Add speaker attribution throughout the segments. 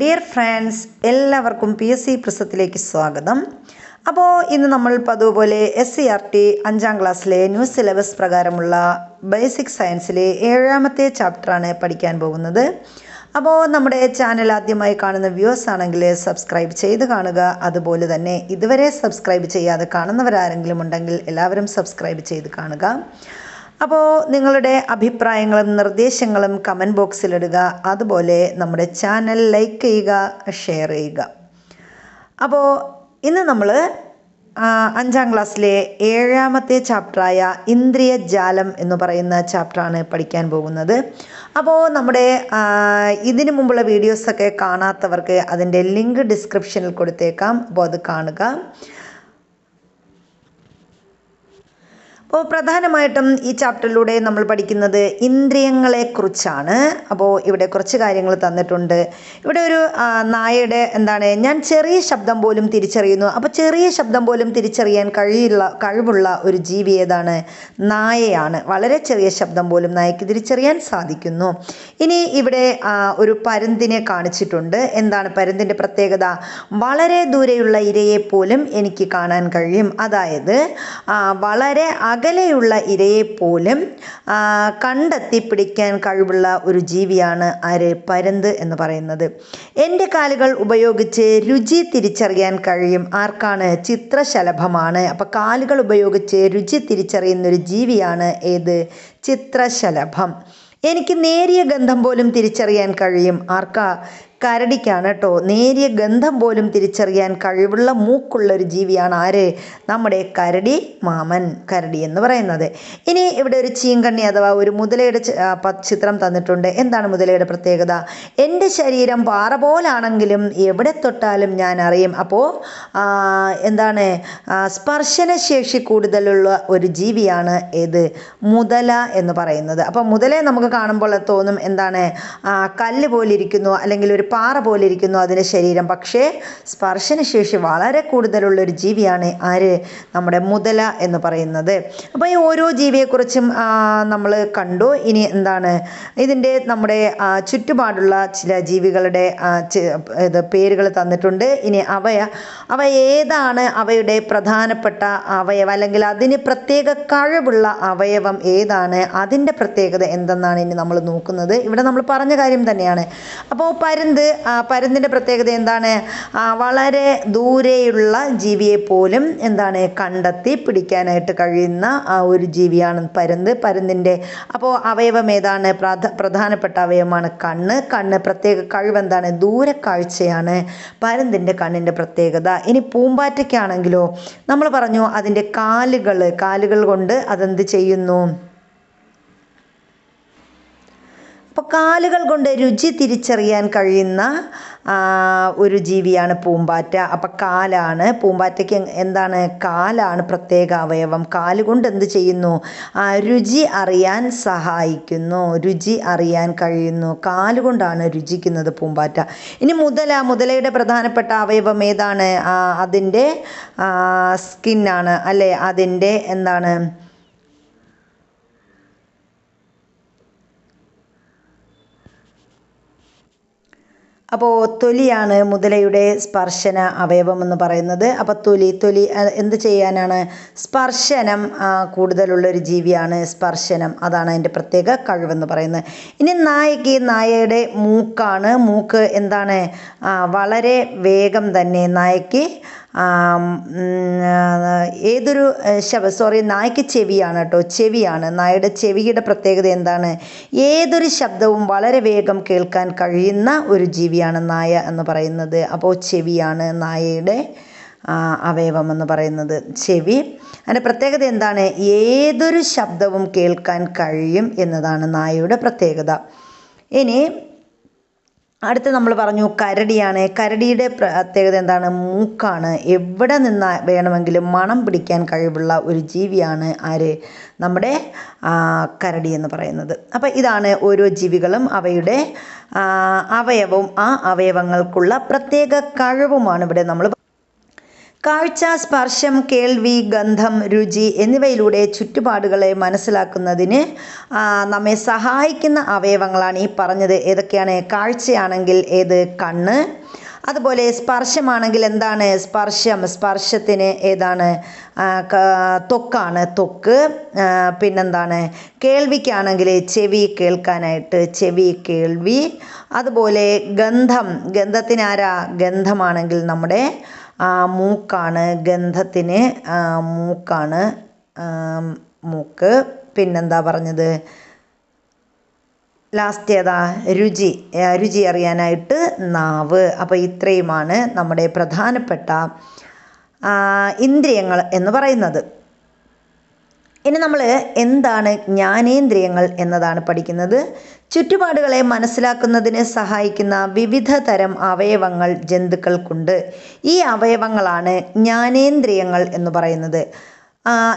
Speaker 1: Dear friends എല്ലാവർക്കും P S C പ്രസത്തിലേക്ക് സ്വാഗതം. അപ്പോൾ ഇന്ന് നമ്മൾ പതുപോലെ എസ് സി ആർ ടി അഞ്ചാം ക്ലാസ്സിലെ ന്യൂ സിലബസ് പ്രകാരമുള്ള ബേസിക് സയൻസിലെ ഏഴാമത്തെ ചാപ്റ്ററാണ് പഠിക്കാൻ പോകുന്നത്. അപ്പോൾ നമ്മുടെ ചാനൽ ആദ്യമായി കാണുന്ന വ്യൂവേഴ്സ് ആണെങ്കിൽ സബ്സ്ക്രൈബ് ചെയ്ത് കാണുക. അതുപോലെ തന്നെ ഇതുവരെ സബ്സ്ക്രൈബ് ചെയ്യാതെ കാണുന്നവരാരെങ്കിലും ഉണ്ടെങ്കിൽ എല്ലാവരും സബ്സ്ക്രൈബ് ചെയ്ത് കാണുക. അപ്പോൾ നിങ്ങളുടെ അഭിപ്രായങ്ങളും നിർദ്ദേശങ്ങളും കമന്റ് ബോക്സിലിടുക അതുപോലെ നമ്മുടെ ചാനൽ ലൈക്ക് ചെയ്യുക ഷെയർ ചെയ്യുക. അപ്പോൾ ഇന്ന് നമ്മൾ അഞ്ചാം ക്ലാസ്സിലെ ഏഴാമത്തെ ചാപ്റ്ററായ ഇന്ദ്രിയ ജാലം എന്ന് പറയുന്ന ചാപ്റ്ററാണ് പഠിക്കാൻ പോകുന്നത്. അപ്പോൾ നമ്മുടെ ഇതിനു മുമ്പുള്ള വീഡിയോസൊക്കെ കാണാത്തവർക്ക് അതിന്റെ ലിങ്ക് ഡിസ്ക്രിപ്ഷനിൽ കൊടുത്തേക്കാം. അപ്പോൾ അത് കാണുക. അപ്പോൾ പ്രധാനമായിട്ടും ഈ ചാപ്റ്ററിലൂടെ നമ്മൾ പഠിക്കുന്നത് ഇന്ദ്രിയങ്ങളെക്കുറിച്ചാണ്. അപ്പോൾ ഇവിടെ കുറച്ച് കാര്യങ്ങൾ തന്നിട്ടുണ്ട്. ഇവിടെ ഒരു നായയുടെ എന്താണ് ഞാൻ ചെറിയ ശബ്ദം പോലും തിരിച്ചറിയുന്നു. അപ്പോൾ ചെറിയ ശബ്ദം പോലും തിരിച്ചറിയാൻ കഴിയുള്ള കഴിവുള്ള ഒരു ജീവി ഏതാണ്? നായയാണ്. വളരെ ചെറിയ ശബ്ദം പോലും നായയ്ക്ക് തിരിച്ചറിയാൻ സാധിക്കുന്നു. ഇനി ഇവിടെ ഒരു പരുന്തിനെ കാണിച്ചിട്ടുണ്ട്. എന്താണ് പരുന്തിന്റെ പ്രത്യേകത? വളരെ ദൂരെയുള്ള ഇരയെ പോലും എനിക്ക് കാണാൻ കഴിയും. അതായത് വളരെ അകലെയുള്ള ഇരയെ പോലും ആ, കണ്ടെത്തി പിടിക്കാൻ കഴിവുള്ള ഒരു ജീവിയാണ് ആര്? പരന്ത് എന്ന് പറയുന്നത്. എന്റെ കാലുകൾ ഉപയോഗിച്ച് രുചി തിരിച്ചറിയാൻ കഴിയും ആർക്കാണ്? ചിത്രശലഭമാണ്. അപ്പം കാലുകൾ ഉപയോഗിച്ച് രുചി തിരിച്ചറിയുന്ന ഒരു ജീവിയാണ് ഏത്? ചിത്രശലഭം. എനിക്ക് നേരിയ ഗന്ധം പോലും തിരിച്ചറിയാൻ കഴിയും. ആർക്കാ? കരടിക്കാണ് കേട്ടോ. നേരിയ ഗന്ധം പോലും തിരിച്ചറിയാൻ കഴിവുള്ള മൂക്കുള്ള ഒരു ജീവിയാണ് ആര്? നമ്മുടെ കരടി മാമൻ കരടി എന്ന് പറയുന്നത്. ഇനി ഇവിടെ ഒരു ചീങ്കണ്ണി അഥവാ ഒരു മുതലയുടെ ചിത്രം തന്നിട്ടുണ്ട്. എന്താണ് മുതലയുടെ പ്രത്യേകത? എന്റെ ശരീരം പാറ പോലാണെങ്കിലും എവിടെ തൊട്ടാലും ഞാൻ അറിയും. അപ്പോൾ എന്താണ് സ്പർശനശേഷി കൂടുതലുള്ള ഒരു ജീവിയാണ് ഏത്? മുതല എന്ന് പറയുന്നത്. അപ്പോൾ മുതലയെ നമുക്ക് കാണുമ്പോൾ തോന്നും എന്താണ് കല്ല് പോലിരിക്കുന്നു അല്ലെങ്കിൽ ഒരു പാറ പോലെ ഇരിക്കുന്നു അതിന്റെ ശരീരം. പക്ഷേ സ്പർശനശേഷി വളരെ കൂടുതലുള്ള ഒരു ജീവിയാണ് ആര്? നമ്മുടെ മുതല എന്ന് പറയുന്നത്. അപ്പോൾ ഈ ഓരോ ജീവിയെക്കുറിച്ചും നമ്മൾ കണ്ടു. ഇനി എന്താണ്? ഇതിന്റെ നമ്മുടെ ചുറ്റുപാടുള്ള ചില ജീവികളുടെ ഇത് പേരുകൾ തന്നിട്ടുണ്ട്. ഇനി അവയ അവ ഏതാണ്? അവയുടെ പ്രധാനപ്പെട്ട അവയവം അല്ലെങ്കിൽ അതിന് പ്രത്യേക കഴിവുള്ള അവയവം ഏതാണ്? അതിന്റെ പ്രത്യേകത എന്തെന്നാണ് ഇനി നമ്മൾ നോക്കുന്നത്. ഇവിടെ നമ്മൾ പറഞ്ഞ കാര്യം തന്നെയാണ്. അപ്പോൾ പരുന്ത് ആ, പരുന്തിന്റെ പ്രത്യേകത എന്താണ്? വളരെ ദൂരെയുള്ള ജീവിയെ പോലും എന്താണ് കണ്ടെത്തി പിടിക്കാനായിട്ട് കഴിയുന്ന ഒരു ജീവിയാണ് പരുന്ത്. പരുന്തിന്റെ അപ്പോൾ അവയവം ഏതാണ്? പ്രധ പ്രധാനപ്പെട്ട അവയവമാണ് കണ്ണ്. കണ്ണ് പ്രത്യേക കഴിവ് എന്താണ്? ദൂരക്കാഴ്ചയാണ് പരുന്തിന്റെ കണ്ണിന്റെ പ്രത്യേകത. ഇനി പൂമ്പാറ്റയ്ക്കാണെങ്കിലോ നമ്മൾ പറഞ്ഞു അതിന്റെ കാലുകൾ കാലുകൾ കൊണ്ട് അതെന്ത് ചെയ്യുന്നു? അപ്പോൾ കാലുകൾ കൊണ്ട് രുചി തിരിച്ചറിയാൻ കഴിയുന്ന ഒരു ജീവിയാണ് പൂമ്പാറ്റ. അപ്പം കാലാണ് പൂമ്പാറ്റയ്ക്ക് എന്താണ്? കാലാണ് പ്രത്യേക അവയവം. കാലുകൊണ്ട് എന്ത് ചെയ്യുന്നു? രുചി അറിയാൻ സഹായിക്കുന്നു. രുചി അറിയാൻ കഴിയുന്നു. കാലുകൊണ്ടാണ് രുചിക്കുന്നത് പൂമ്പാറ്റ. ഇനി മുതല മുതലയുടെ പ്രധാനപ്പെട്ട അവയവം ഏതാണ്? അതിന്റെ സ്കിന്നാണ്. അല്ലേ? അതിന്റെ എന്താണ്? അപ്പോൾ തൊലിയാണ് മുതലയുടെ സ്പർശന അവയവം എന്ന് പറയുന്നത്. അപ്പോൾ തൊലി തൊലി എന്ത് ചെയ്യാനാണ്? സ്പർശനം കൂടുതലുള്ളൊരു ജീവിയാണ് സ്പർശനം. അതാണ് അതിന്റെ പ്രത്യേക കഴിവെന്ന് പറയുന്നത്. ഇനി നായയ്ക്ക് നായയുടെ മൂക്കാണ്. മൂക്ക് എന്താണ്? വളരെ വേഗം തന്നെ നായയ്ക്ക് ഏതൊരു ശവ സോറി നായ്ക്ക് ചെവിയാണ് കേട്ടോ ചെവിയാണ്. നായയുടെ ചെവിയുടെ പ്രത്യേകത എന്താണ്? ഏതൊരു ശബ്ദവും വളരെ വേഗം കേൾക്കാൻ കഴിയുന്ന ഒരു ജീവിയാണ് നായ എന്ന് പറയുന്നത്. അപ്പോൾ ചെവിയാണ് നായയുടെ അവയവം എന്ന് പറയുന്നത്. ചെവി. അതിന്റെ പ്രത്യേകത എന്താണ്? ഏതൊരു ശബ്ദവും കേൾക്കാൻ കഴിയും എന്നതാണ് നായയുടെ പ്രത്യേകത. ഇനി അടുത്ത് നമ്മൾ പറഞ്ഞു കരടിയാണ്. കരടിയുടെ പ്രത്യേകത എന്താണ്? മൂക്കാണ്. എവിടെ നിന്ന് വേണമെങ്കിലും മണം പിടിക്കാൻ കഴിവുള്ള ഒരു ജീവിയാണ് ആര്? നമ്മുടെ കരടി എന്ന് പറയുന്നത്. അപ്പോൾ ഇതാണ് ഓരോ ജീവികളും അവയുടെ അവയവവും ആ അവയവങ്ങൾക്കുള്ള പ്രത്യേക കഴിവുമാണ് ഇവിടെ നമ്മൾ കാഴ്ച സ്പർശം കേൾവി ഗന്ധം രുചി എന്നിവയിലൂടെ ചുറ്റുപാടുകളെ മനസ്സിലാക്കുന്നതിന് നമ്മെ സഹായിക്കുന്ന അവയവങ്ങളാണ് ഈ പറഞ്ഞത്. ഏതൊക്കെയാണ്? കാഴ്ചയാണെങ്കിൽ ഏത്? കണ്ണ്. അതുപോലെ സ്പർശമാണെങ്കിൽ എന്താണ്? സ്പർശം. സ്പർശത്തിന് ഏതാണ്? തൊക്കാണ്. തൊക്ക്. പിന്നെന്താണ്? കേൾവിക്കാണെങ്കിൽ ചെവി കേൾക്കാനായിട്ട് ചെവി കേൾവി. അതുപോലെ ഗന്ധം. ഗന്ധത്തിനാരാ? ഗന്ധമാണെങ്കിൽ നമ്മുടെ മൂക്കാണ് ഗന്ധത്തിന് മൂക്കാണ് മൂക്ക്. പിന്നെന്താ പറഞ്ഞത്? ലാസ്റ്റ് ഏതാ? രുചി. രുചി അറിയാനായിട്ട് നാവ്. അപ്പോൾ ഇത്രയുമാണ് നമ്മുടെ പ്രധാനപ്പെട്ട ഇന്ദ്രിയങ്ങൾ എന്ന് പറയുന്നത്. ഇനി നമ്മൾ എന്താണ് ജ്ഞാനേന്ദ്രിയങ്ങൾ എന്നതാണ് പഠിക്കുന്നത്. ചുറ്റുപാടുകളെ മനസ്സിലാക്കുന്നതിന് സഹായിക്കുന്ന വിവിധ തരം അവയവങ്ങൾ ജന്തുക്കൾക്കുണ്ട്. ഈ അവയവങ്ങളാണ് ജ്ഞാനേന്ദ്രിയങ്ങൾ എന്ന് പറയുന്നത്.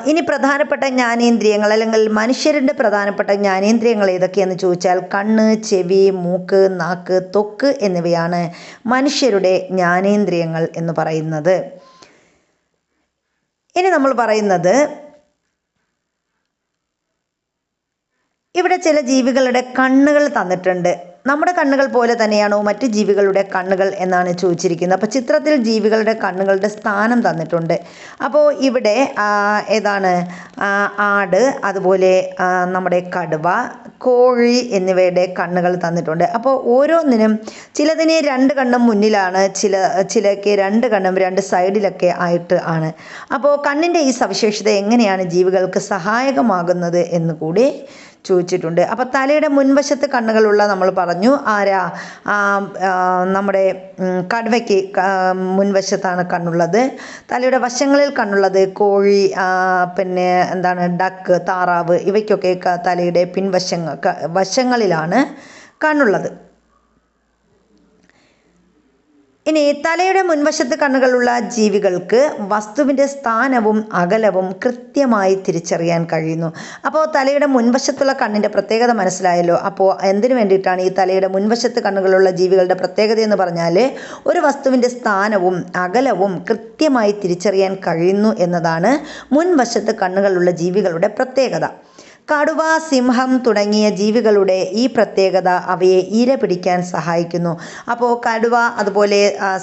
Speaker 1: ഇനി പ്രധാനപ്പെട്ട ജ്ഞാനേന്ദ്രിയങ്ങൾ അല്ലെങ്കിൽ മനുഷ്യരുടെ പ്രധാനപ്പെട്ട ജ്ഞാനേന്ദ്രിയങ്ങൾ ഏതൊക്കെയെന്ന് ചോദിച്ചാൽ കണ്ണ് ചെവി മൂക്ക് നാക്ക് തൊക്ക് എന്നിവയാണ് മനുഷ്യരുടെ ജ്ഞാനേന്ദ്രിയങ്ങൾ എന്ന് പറയുന്നത്. ഇനി നമ്മൾ പറയുന്നത് ഇവിടെ ചില ജീവികളുടെ കണ്ണുകൾ തന്നിട്ടുണ്ട്. നമ്മുടെ കണ്ണുകൾ പോലെ തന്നെയാണോ മറ്റ് ജീവികളുടെ കണ്ണുകൾ എന്നാണ് ചോദിച്ചിരിക്കുന്നത്. അപ്പോൾ ചിത്രത്തിൽ ജീവികളുടെ കണ്ണുകളുടെ സ്ഥാനം തന്നിട്ടുണ്ട്. അപ്പോൾ ഇവിടെ ഏതാണ് ആട് അതുപോലെ നമ്മുടെ കടുവ കോഴി എന്നിവയുടെ കണ്ണുകൾ തന്നിട്ടുണ്ട്. അപ്പോൾ ഓരോന്നിനും ചിലതിന് രണ്ട് കണ്ണും മുന്നിലാണ് ചില ചിലക്ക് രണ്ട് കണ്ണും രണ്ട് സൈഡിലൊക്കെ ആയിട്ട് ആണ്. അപ്പോൾ കണ്ണിന്റെ ഈ സവിശേഷത എങ്ങനെയാണ് ജീവികൾക്ക് സഹായകമാകുന്നത് എന്ന് കൂടി ചോദിച്ചിട്ടുണ്ട്. അപ്പോൾ തലയുടെ മുൻവശത്ത് കണ്ണുകളുള്ള നമ്മൾ പറഞ്ഞു ആരാ? നമ്മുടെ കടുവയ്ക്ക് മുൻവശത്താണ് കണ്ണുള്ളത്. തലയുടെ വശങ്ങളിൽ കണ്ണുള്ളത് കോഴി പിന്നെ എന്താണ് ഡക്ക് താറാവ് ഇവയ്ക്കൊക്കെ തലയുടെ പിൻവശങ്ങൾ വശങ്ങളിലാണ് കണ്ണുള്ളത്. ഇനി തലയുടെ മുൻവശത്ത് കണ്ണുകളുള്ള ജീവികൾക്ക് വസ്തുവിന്റെ സ്ഥാനവും അകലവും കൃത്യമായി തിരിച്ചറിയാൻ കഴിയുന്നു. അപ്പോൾ തലയുടെ മുൻവശത്തുള്ള കണ്ണിന്റെ പ്രത്യേകത മനസ്സിലായല്ലോ. അപ്പോൾ എന്തിനു വേണ്ടിയിട്ടാണ് ഈ തലയുടെ മുൻവശത്ത് കണ്ണുകളുള്ള ജീവികളുടെ പ്രത്യേകത എന്ന് പറഞ്ഞാൽ ഒരു വസ്തുവിന്റെ സ്ഥാനവും അകലവും കൃത്യമായി തിരിച്ചറിയാൻ കഴിയുന്നു എന്നതാണ് മുൻവശത്ത് കണ്ണുകളുള്ള ജീവികളുടെ പ്രത്യേകത. കടുവ സിംഹം തുടങ്ങിയ ജീവികളുടെ ഈ പ്രത്യേകത അവയെ ഇര പിടിക്കാൻ സഹായിക്കുന്നു. അപ്പോൾ കടുവ അതുപോലെ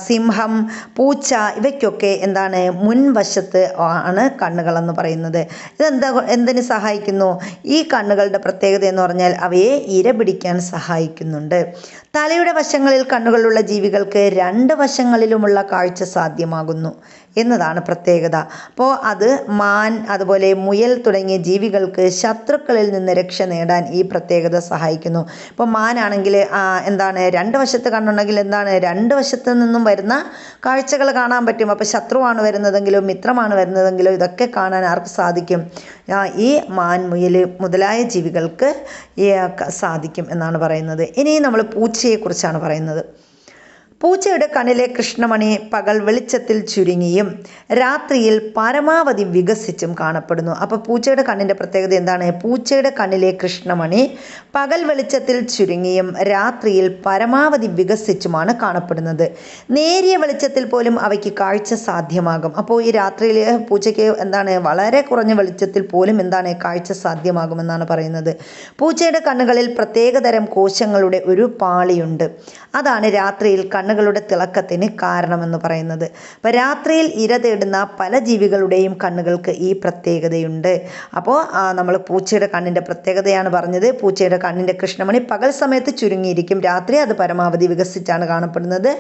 Speaker 1: സിംഹം പൂച്ച ഇവയ്ക്കൊക്കെ എന്താണ് മുൻവശത്ത് ആണ് കണ്ണുകളെന്ന് പറയുന്നത്. ഇതെന്താ എന്തിന് സഹായിക്കുന്നു? ഈ കണ്ണുകളുടെ പ്രത്യേകത എന്ന് പറഞ്ഞാൽ അവയെ ഇര പിടിക്കാൻ സഹായിക്കുന്നുണ്ട്. തലയുടെ വശങ്ങളിൽ കണ്ണുകളുള്ള ജീവികൾക്ക് രണ്ട് വശങ്ങളിലുമുള്ള കാഴ്ച സാധ്യമാകുന്നു. എന്നതാണ് പ്രത്യേകത. അപ്പോൾ അത് മാൻ അതുപോലെ മുയൽ തുടങ്ങിയ ജീവികൾക്ക് ശത്രുക്കളിൽ നിന്ന് രക്ഷ നേടാൻ ഈ പ്രത്യേകത സഹായിക്കുന്നു. ഇപ്പോൾ മാനാണെങ്കിൽ എന്താണ് രണ്ട് വശത്ത് കണ്ണുണ്ടെങ്കിൽ എന്താണ് രണ്ട് വശത്ത് നിന്നും വരുന്ന കാഴ്ചകൾ കാണാൻ പറ്റും. അപ്പോൾ ശത്രുവാണ് വരുന്നതെങ്കിലോ മിത്രമാണ് വരുന്നതെങ്കിലോ ഇതൊക്കെ കാണാൻ ആർക്ക് സാധിക്കും? ഈ മാൻ മുയൽ മുതലായ ജീവികൾക്ക് സാധിക്കും എന്നാണ് പറയുന്നത്. ഇനി നമ്മൾ പൂച്ചയെക്കുറിച്ചാണ് പറയുന്നത്. പൂച്ചയുടെ കണ്ണിലെ കൃഷ്ണമണി പകൽ വെളിച്ചത്തിൽ ചുരുങ്ങിയും രാത്രിയിൽ പരമാവധി വികസിച്ചും കാണപ്പെടുന്നു. അപ്പോൾ പൂച്ചയുടെ കണ്ണിന്റെ പ്രത്യേകത എന്താണ്? പൂച്ചയുടെ കണ്ണിലെ കൃഷ്ണമണി പകൽ വെളിച്ചത്തിൽ ചുരുങ്ങിയും രാത്രിയിൽ പരമാവധി വികസിച്ചുമാണ് കാണപ്പെടുന്നത്. നേരിയ വെളിച്ചത്തിൽ പോലും അവയ്ക്ക് കാഴ്ച സാധ്യമാകും. അപ്പോൾ ഈ രാത്രിയിൽ പൂച്ചയ്ക്ക് എന്താണ്? വളരെ കുറഞ്ഞ വെളിച്ചത്തിൽ പോലും എന്താണ് കാഴ്ച സാധ്യമാകുമെന്നാണ് പറയുന്നത്. പൂച്ചയുടെ കണ്ണുകളിൽ പ്രത്യേകതരം കോശങ്ങളുടെ ഒരു പാളിയുണ്ട്. അതാണ് രാത്രിയിൽ കണ്ണുകളുടെ തിളക്കത്തിന് കാരണമെന്ന് പറയുന്നത്. അപ്പോൾ രാത്രിയിൽ ഇര തേടുന്ന പല ജീവികളുടെയും കണ്ണുകൾക്ക് ഈ പ്രത്യേകതയുണ്ട്. അപ്പോൾ നമ്മൾ പൂച്ചയുടെ കണ്ണിന്റെ പ്രത്യേകതയാണ് പറഞ്ഞത്. പൂച്ചയുടെ കണ്ണിന്റെ കൃഷ്ണമണി പകൽ സമയത്ത് ചുരുങ്ങിയിരിക്കും. രാത്രി അത് പരമാവധി വികസിച്ചാണ് കാണപ്പെടുന്നത്.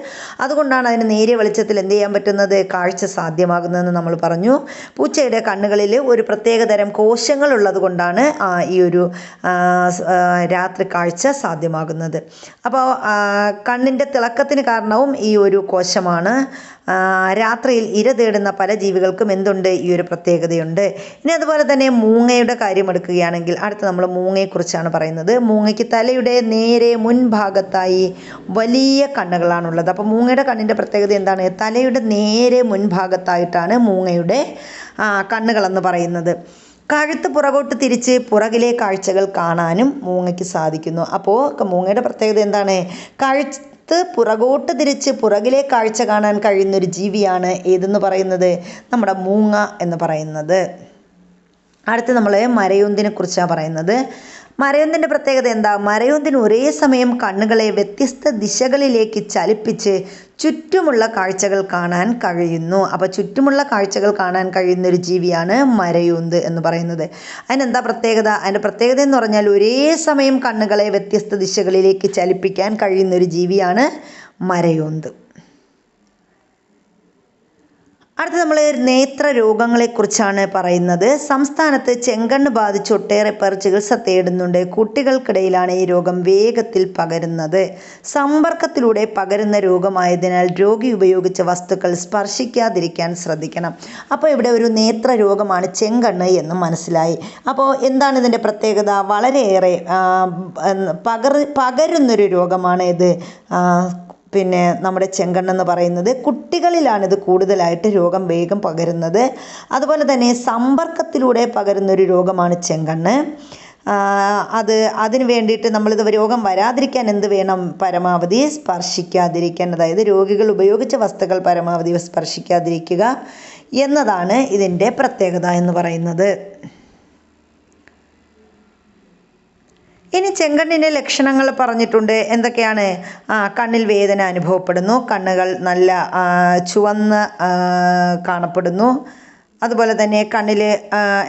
Speaker 1: അതുകൊണ്ടാണ് അതിന് നേരിയ വെളിച്ചത്തിൽ എന്ത് ചെയ്യാൻ പറ്റുന്നത്? കാഴ്ച സാധ്യമാകുന്നതെന്ന് നമ്മൾ പറഞ്ഞു. പൂച്ചയുടെ കണ്ണുകളിൽ ഒരു പ്രത്യേകതരം കോശങ്ങൾ ഉള്ളത് കൊണ്ടാണ് ഈ ഒരു രാത്രി കാഴ്ച സാധ്യമാകുന്നത്. അപ്പോൾ കണ്ണിന്റെ തിളക്കത്തിന് കാരണവും ഈ ഒരു കോശമാണ്. രാത്രിയിൽ ഇര തേടുന്ന പല ജീവികൾക്കും എന്തുണ്ട്? ഈ ഒരു പ്രത്യേകതയുണ്ട്. ഇനി അതുപോലെ തന്നെ മൂങ്ങയുടെ കാര്യം എടുക്കുകയാണെങ്കിൽ അടുത്ത് നമ്മൾ മൂങ്ങയെക്കുറിച്ചാണ് പറയുന്നത്. മൂങ്ങയ്ക്ക് തലയുടെ നേരെ മുൻഭാഗത്തായി വലിയ കണ്ണുകളാണുള്ളത്. അപ്പോൾ മൂങ്ങയുടെ കണ്ണിന്റെ പ്രത്യേകത എന്താണ്? തലയുടെ നേരെ മുൻഭാഗത്തായിട്ടാണ് മൂങ്ങയുടെ കണ്ണുകളെന്ന് പറയുന്നത്. കഴുത്ത് പുറകോട്ട് തിരിച്ച് പുറകിലെ കാഴ്ചകൾ കാണാനും മൂങ്ങയ്ക്ക് സാധിക്കുന്നു. അപ്പോൾ മൂങ്ങയുടെ പ്രത്യേകത എന്താണ്? കഴുത്ത് കഴുത്ത് പുറകോട്ട് തിരിച്ച് പുറകിലെ കാഴ്ച കാണാൻ കഴിയുന്ന ഒരു ജീവിയാണ് ഏതെന്ന് പറയുന്നത്? നമ്മുടെ മൂങ്ങ എന്ന് പറയുന്നത്. അടുത്ത് നമ്മൾ മരയുന്തിനെ കുറിച്ചാണ് പറയുന്നത്. മരയൂന്തിന്റെ പ്രത്യേകത എന്താ? മരയൂന്തിന് ഒരേ സമയം കണ്ണുകളെ വ്യത്യസ്ത ദിശകളിലേക്ക് ചലിപ്പിച്ച് ചുറ്റുമുള്ള കാഴ്ചകൾ കാണാൻ കഴിയുന്നു. അപ്പോൾ ചുറ്റുമുള്ള കാഴ്ചകൾ കാണാൻ കഴിയുന്ന ഒരു ജീവിയാണ് മരയൂന്ത് എന്ന് പറയുന്നത്. അതിനെന്താ പ്രത്യേകത? അതിന്റെ പ്രത്യേകത എന്ന് പറഞ്ഞാൽ ഒരേ സമയം കണ്ണുകളെ വ്യത്യസ്ത ദിശകളിലേക്ക് ചലിപ്പിക്കാൻ കഴിയുന്ന ഒരു ജീവിയാണ് മരയൂന്ത്. അടുത്ത നമ്മൾ നേത്ര രോഗങ്ങളെക്കുറിച്ചാണ് പറയുന്നത്. സംസ്ഥാനത്ത് ചെങ്കണ്ണ് ബാധിച്ച് ഒട്ടേറെ പേർ ചികിത്സ തേടുന്നുണ്ട്. കുട്ടികൾക്കിടയിലാണ് ഈ രോഗം വേഗത്തിൽ പകരുന്നത്. സമ്പർക്കത്തിലൂടെ പകരുന്ന രോഗമായതിനാൽ രോഗി ഉപയോഗിച്ച വസ്തുക്കൾ സ്പർശിക്കാതിരിക്കാൻ ശ്രദ്ധിക്കണം. അപ്പോൾ ഇവിടെ ഒരു നേത്ര രോഗമാണ് ചെങ്കണ്ണ് എന്ന് മനസ്സിലായി. അപ്പോൾ എന്താണ് ഇതിന്റെ പ്രത്യേകത? വളരെയേറെ പകർ പകരുന്നൊരു രോഗമാണ് ഇത് പിന്നെ നമ്മുടെ ചെങ്കണ്ണെന്ന് പറയുന്നത് കുട്ടികളിലാണ് ഇത് കൂടുതലായിട്ട് രോഗം വേഗം പകരുന്നത്. അതുപോലെ തന്നെ സമ്പർക്കത്തിലൂടെ പകരുന്നൊരു രോഗമാണ് ചെങ്കണ്ണ്. അത് അതിന് വേണ്ടിയിട്ട് നമ്മളിത് രോഗം വരാതിരിക്കാൻ എന്ത് വേണം? പരമാവധി സ്പർശിക്കാതിരിക്കാൻ അതായത് രോഗികൾ ഉപയോഗിച്ച വസ്തുക്കൾ പരമാവധി സ്പർശിക്കാതിരിക്കുക എന്നതാണ് ഇതിന്റെ പ്രത്യേകത എന്ന് പറയുന്നത്. ഇനി ചെങ്കണ്ണിന്റെ ലക്ഷണങ്ങൾ പറഞ്ഞിട്ടുണ്ട്. എന്തൊക്കെയാണ്? കണ്ണിൽ വേദന അനുഭവപ്പെടുന്നു. കണ്ണുകൾ നല്ല ചുവന്ന് കാണപ്പെടുന്നു. അതുപോലെ തന്നെ കണ്ണിൽ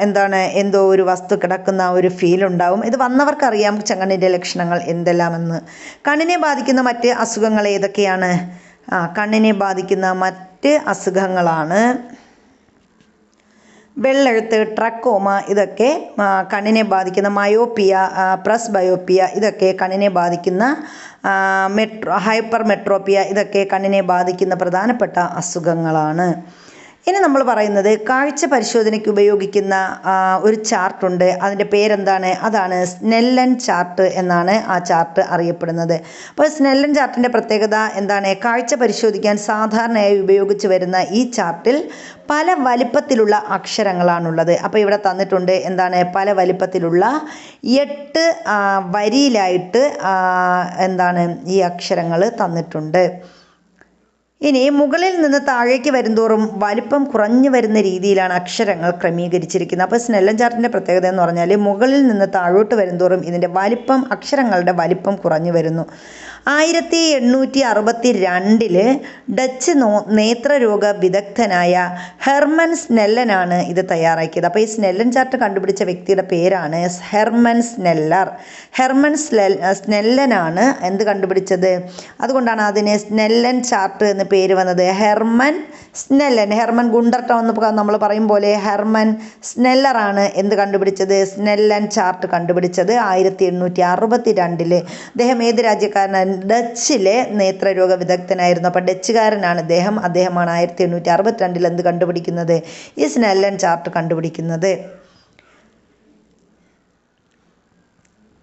Speaker 1: എന്താണ് എന്തോ ഒരു വസ്തു കിടക്കുന്ന ഒരു ഫീൽ ഉണ്ടാവും. ഇത് വന്നവർക്കറിയാം ചെങ്കണ്ണിന്റെ ലക്ഷണങ്ങൾ എന്തെല്ലാമെന്ന്. കണ്ണിനെ ബാധിക്കുന്ന മറ്റ് അസുഖങ്ങൾ ഏതൊക്കെയാണ്? ആ കണ്ണിനെ ബാധിക്കുന്ന മറ്റ് അസുഖങ്ങളാണ്. വെള്ളെഴുത്ത് ട്രക്കോമ ഇതൊക്കെ കണ്ണിനെ ബാധിക്കുന്ന മയോപ്പിയ പ്രസ് ബയോപ്പിയ ഇതൊക്കെ കണ്ണിനെ ബാധിക്കുന്ന മെട്രോ ഹൈപ്പർ മെട്രോപ്പിയ ഇതൊക്കെ കണ്ണിനെ ബാധിക്കുന്ന പ്രധാനപ്പെട്ട അസുഖങ്ങളാണ്. ഇനി നമ്മൾ പറയുന്നത് കാഴ്ച പരിശോധനയ്ക്ക് ഉപയോഗിക്കുന്ന ഒരു ചാർട്ടുണ്ട് അതിന്റെ പേരെന്താണ്? അതാണ് സ്നെല്ലൻ ചാർട്ട് എന്നാണ് ആ ചാർട്ട് അറിയപ്പെടുന്നത്. അപ്പോൾ സ്നെല്ലൻ ചാർട്ടിന്റെ പ്രത്യേകത എന്താണ്? കാഴ്ച പരിശോധിക്കാൻ സാധാരണയായി ഉപയോഗിച്ച് വരുന്ന ഈ ചാർട്ടിൽ പല വലിപ്പത്തിലുള്ള അക്ഷരങ്ങളാണുള്ളത്. അപ്പോൾ ഇവിടെ തന്നിട്ടുണ്ട് എന്താണ്? പല വലിപ്പത്തിലുള്ള എട്ട് വരിയിലായിട്ട് എന്താണ് ഈ അക്ഷരങ്ങൾ തന്നിട്ടുണ്ട്. ഇനി മുകളിൽ നിന്ന് താഴേക്ക് വരുന്തോറും വലിപ്പം കുറഞ്ഞു വരുന്ന രീതിയിലാണ് അക്ഷരങ്ങൾ ക്രമീകരിച്ചിരിക്കുന്നത്. അപ്പോൾ സ്നെല്ലൻ ചാർട്ടിന്റെ പ്രത്യേകത എന്ന് പറഞ്ഞാൽ മുകളിൽ നിന്ന് താഴോട്ട് വരുന്തോറും ഇതിന്റെ വലിപ്പം അക്ഷരങ്ങളുടെ വലിപ്പം കുറഞ്ഞു വരുന്നു. ആയിരത്തി എണ്ണൂറ്റി അറുപത്തി രണ്ടിൽ ഡച്ച് നോ നേത്രരോഗ വിദഗ്ധനായ ഹെർമൻ സ്നെല്ലനാണ് ഇത് തയ്യാറാക്കിയത്. അപ്പോൾ ഈ സ്നെല്ലൻ ചാർട്ട് കണ്ടുപിടിച്ച വ്യക്തിയുടെ പേരാണ് ഹെർമൻ സ്നെല്ലർ. ഹെർമൻ സ്നെൽ സ്നെല്ലനാണ് എന്ത് കണ്ടുപിടിച്ചത്? അതുകൊണ്ടാണ് അതിന് സ്നെല്ലൻ ചാർട്ട് എന്ന് പേര് വന്നത്. ഹെർമൻ സ്നെല്ലൻ ഹെർമൻ ഗുണ്ടർട്ടം എന്ന് നമ്മൾ പറയും പോലെ ഹെർമൻ സ്നെല്ലറാണ് എന്ത് കണ്ടുപിടിച്ചത്? സ്നെല്ലൻ ചാർട്ട് കണ്ടുപിടിച്ചത് ആയിരത്തി എണ്ണൂറ്റി അറുപത്തി രണ്ടിൽ അദ്ദേഹം ഏത് രാജ്യക്കാരനാണ് ഡച്ചിലെ നേത്രരോഗ വിദഗ്ധനായിരുന്നു. അപ്പോൾ ഡച്ചുകാരനാണ് അദ്ദേഹം അദ്ദേഹമാണ് ആയിരത്തി എണ്ണൂറ്റി അറുപത്തിരണ്ടിൽ എന്ത് കണ്ടുപിടിക്കുന്നത്? ഈ സ്നെല്ലൻ ചാർട്ട് കണ്ടുപിടിക്കുന്നത്.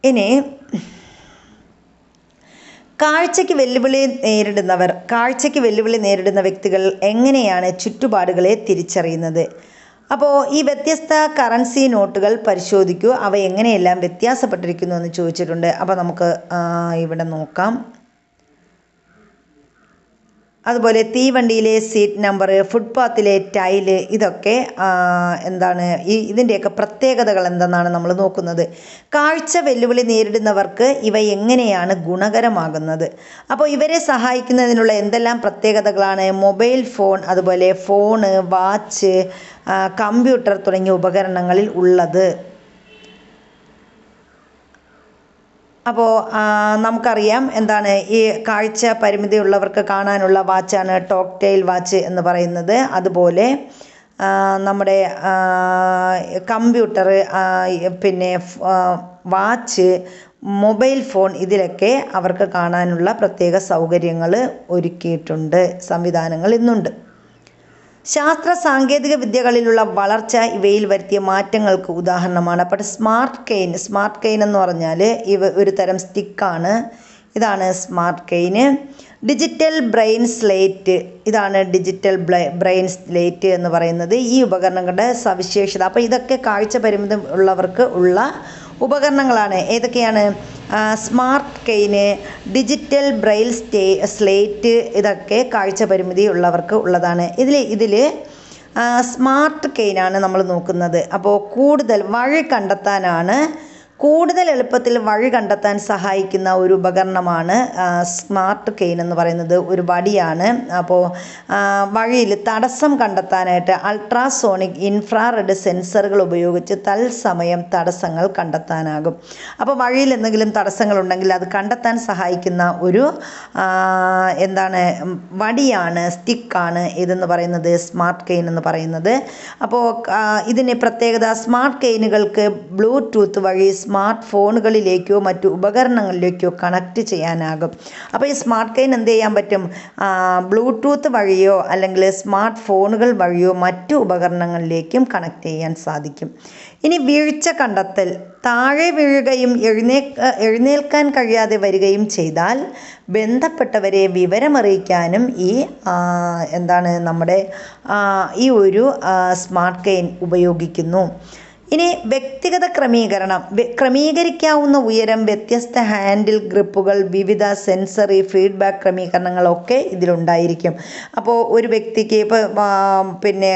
Speaker 1: ഇനി കാഴ്ചയ്ക്ക് വെല്ലുവിളി നേരിടുന്നവർ കാഴ്ചയ്ക്ക് വെല്ലുവിളി നേരിടുന്ന വ്യക്തികൾ എങ്ങനെയാണ് ചുറ്റുപാടുകളെ തിരിച്ചറിയുന്നത്? അപ്പോൾ ഈ വ്യത്യസ്ത കറൻസി നോട്ടുകൾ പരിശോധിക്കൂ. അവ എങ്ങനെയെല്ലാം വ്യത്യാസപ്പെട്ടിരിക്കുന്നു എന്ന് ചോദിച്ചിട്ടുണ്ട്. അപ്പോൾ നമുക്ക് ഇവിടെ നോക്കാം. അതുപോലെ തീവണ്ടിയിലെ സീറ്റ് നമ്പർ ഫുട്പാത്തിലെ ടൈൽ ഇതൊക്കെ എന്താണ് ഈ ഇതിന്റെയൊക്കെ പ്രത്യേകതകൾ എന്തെന്നാണ് നമ്മൾ നോക്കുന്നത്. കാഴ്ച വെല്ലുവിളി നേരിടുന്നവർക്ക് ഇവ എങ്ങനെയാണ് ഗുണകരമാകുന്നത്? അപ്പോൾ ഇവരെ സഹായിക്കുന്നതിനുള്ള എന്തെല്ലാം പ്രത്യേകതകളാണ്? മൊബൈൽ ഫോൺ അതുപോലെ ഫോണ് വാച്ച് കമ്പ്യൂട്ടർ തുടങ്ങിയ ഉപകരണങ്ങളിൽ ഉള്ളത്. അപ്പോൾ നമുക്കറിയാം എന്താണ് ഈ കാഴ്ച പരിമിതിയുള്ളവർക്ക് കാണാനുള്ള വാച്ചാണ് ടോക്ക് ടെയിൽ വാച്ച് എന്ന് പറയുന്നത്. അതുപോലെ നമ്മുടെ കമ്പ്യൂട്ടർ പിന്നെ വാച്ച് മൊബൈൽ ഫോൺ ഇതിലൊക്കെ അവർക്ക് കാണാനുള്ള പ്രത്യേക സൗകര്യങ്ങൾ ഒരുക്കിയിട്ടുണ്ട് സംവിധാനങ്ങൾ ഇന്നുണ്ട്. ശാസ്ത്ര സാങ്കേതിക വിദ്യകളിലുള്ള വളർച്ച ഇവയിൽ വരുത്തിയ മാറ്റങ്ങൾക്ക് ഉദാഹരണമാണ്. അപ്പോൾ സ്മാർട്ട് കെയിൻ സ്മാർട്ട് കെയിൻ എന്ന് പറഞ്ഞാൽ ഇവ ഒരു തരം സ്റ്റിക്കാണ്. ഇതാണ് smart cane digital braille slate ഇതാണ് ഡിജിറ്റൽ ബ്രെയിൻ സ്ലേറ്റ് എന്ന് പറയുന്നത് ഈ ഉപകരണങ്ങളുടെ സവിശേഷത. അപ്പോൾ ഇതൊക്കെ കാഴ്ച പരിമിതം ഉള്ളവർക്ക് ഉള്ള ഉപകരണങ്ങളാണ്. ഏതൊക്കെയാണ്? Smart cane digital braille stay slate ഇതൊക്കെ കാഴ്ച പരിമിതി ഉള്ളവർക്ക് ഉള്ളതാണ്. ഇതിൽ ഇതിൽ സ്മാർട്ട് കെയിനാണ് നമ്മൾ നോക്കുന്നത്. അപ്പോൾ കൂടുതൽ വഴി കണ്ടെത്താനാണ് കൂടുതൽ എളുപ്പത്തിൽ വഴി കണ്ടെത്താൻ സഹായിക്കുന്ന ഒരു ഉപകരണമാണ് സ്മാർട്ട് കെയിൻ എന്ന് പറയുന്നത് ഒരു വടിയാണ്. അപ്പോൾ വഴിയിൽ തടസ്സം കണ്ടെത്താനായിട്ട് അൾട്രാസോണിക് ഇൻഫ്രാറെഡ് സെൻസറുകൾ ഉപയോഗിച്ച് തത്സമയം തടസ്സങ്ങൾ കണ്ടെത്താനാകും. അപ്പോൾ വഴിയിൽ എന്തെങ്കിലും തടസ്സങ്ങളുണ്ടെങ്കിൽ അത് കണ്ടെത്താൻ സഹായിക്കുന്ന ഒരു എന്താണ് വടിയാണ് സ്റ്റിക്കാണ് ഇതെന്ന് പറയുന്നത് സ്മാർട്ട് കെയിൻ എന്ന് പറയുന്നത്. അപ്പോൾ ഇതിന്റെ പ്രത്യേകത സ്മാർട്ട് കെയിനുകൾക്ക് ബ്ലൂടൂത്ത് വഴി സ്മാർട്ട് ഫോണുകളിലേക്കോ മറ്റു ഉപകരണങ്ങളിലേക്കോ കണക്റ്റ് ചെയ്യാനാകും. അപ്പോൾ ഈ സ്മാർട്ട് കെയിൻ എന്ത് ചെയ്യാൻ പറ്റും? ബ്ലൂടൂത്ത് വഴിയോ അല്ലെങ്കിൽ സ്മാർട്ട് ഫോണുകൾ വഴിയോ മറ്റു ഉപകരണങ്ങളിലേക്കും കണക്ട് ചെയ്യാൻ സാധിക്കും. ഇനി വീഴ്ച കണ്ടെത്തൽ. താഴെ വീഴുകയും എഴുന്നേ എഴുന്നേൽക്കാൻ കഴിയാതെ വരികയും ചെയ്താൽ ബന്ധപ്പെട്ടവരെ വിവരമറിയിക്കാനും ഈ എന്താണ് നമ്മുടെ ഈ ഒരു സ്മാർട്ട് കെയിൻ ഉപയോഗിക്കുന്നു. ഇനി വ്യക്തിഗത ക്രമീകരണം. ക്രമീകരിക്കാവുന്ന ഉയരം വ്യത്യസ്ത ഹാൻഡിൽ ഗ്രിപ്പുകൾ വിവിധ സെൻസറി ഫീഡ്ബാക്ക് ക്രമീകരണങ്ങളൊക്കെ ഇതിലുണ്ടായിരിക്കും. അപ്പോൾ ഒരു വ്യക്തിക്ക് ഇപ്പോൾ പിന്നെ